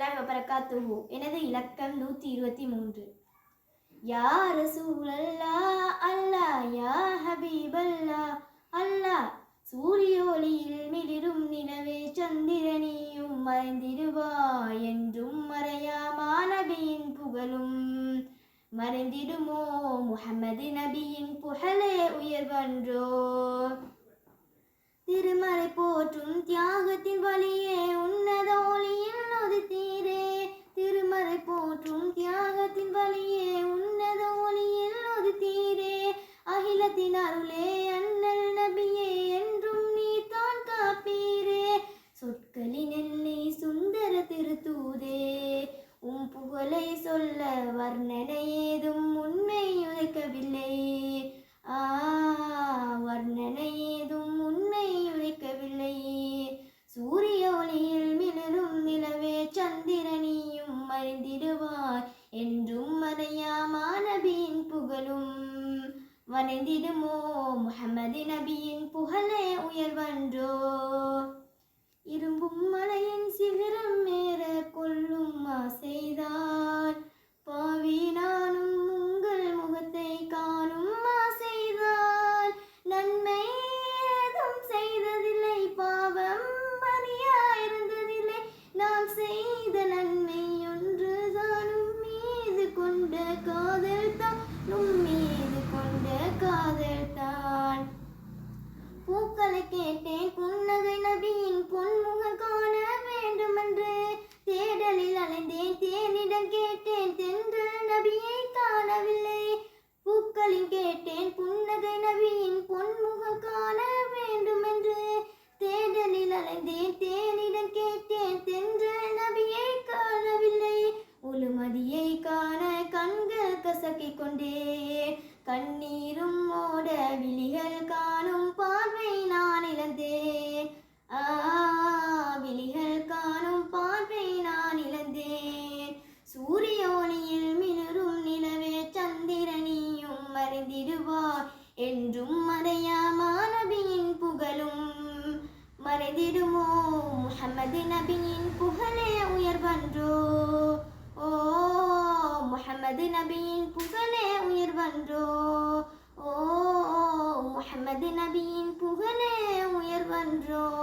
வபரகாத்துஹு எனது இலக்கம் நூற்றி இருபத்தி மூன்று. யா ரசூலல்லா அல்லா யா ஹபீபல்லா அல்லா சூரிய ஒளியில் மிளிரும் நிலவே சந்திரனியும் மறைந்திடுவா என்றும் மறையாமா நபியின் புகழும்? மறைந்திடுமோ முஹம்மது நபியின் புகழே உயர்வன்றோ? திருமறை போற்றும் தியாகத்தின் வழியே உன்னத ஒளியில் ஒதுத்தீரே திருமலை போற்றும் தியாகத்தின் வழியே உன்னத ஒளியில் ஒதுத்தீரே அகிலத்தின் அருளே அண்ணல் நபியே என்றும் நீ தான் காப்பீரே. சொற்களின் எல்லை சுந்தர திருத்தூதே. உம் புகழை சொல்ல வர்ணனை ஏதும் உண்மை உதைக்கவில்லை. ஆ புகழும் வனைந்திடுமோ முகமது நபியின் புகழே உயர்வன்றோ இரும்பும் மலையின் சிகரமே அலைந்தேன் தேனிடம் கேட்டேன் தென்று நபியை காணவில்லை. பூக்களின் கேட்டேன் புன்னகை நபியின் பொன்முகம் காண வேண்டுமென்று. தேடலில் அலைந்தேன் தேனிடம் கேட்டேன் தென்று நபியை காணவில்லை. உளுமதியை காண கண்கள் கசக்கிக் கொண்டே கண்ணீரும் மறையாமா நபியின் புகழும். மறைந்திடுமோ முஹம்மது நபியின் புகழே உயர்வன்றோ? ஓ முஹம்மது நபியின் புகழே உயர்வன்றோ? ஓ முஹம்மது நபியின் புகழே உயர்வன்றோ?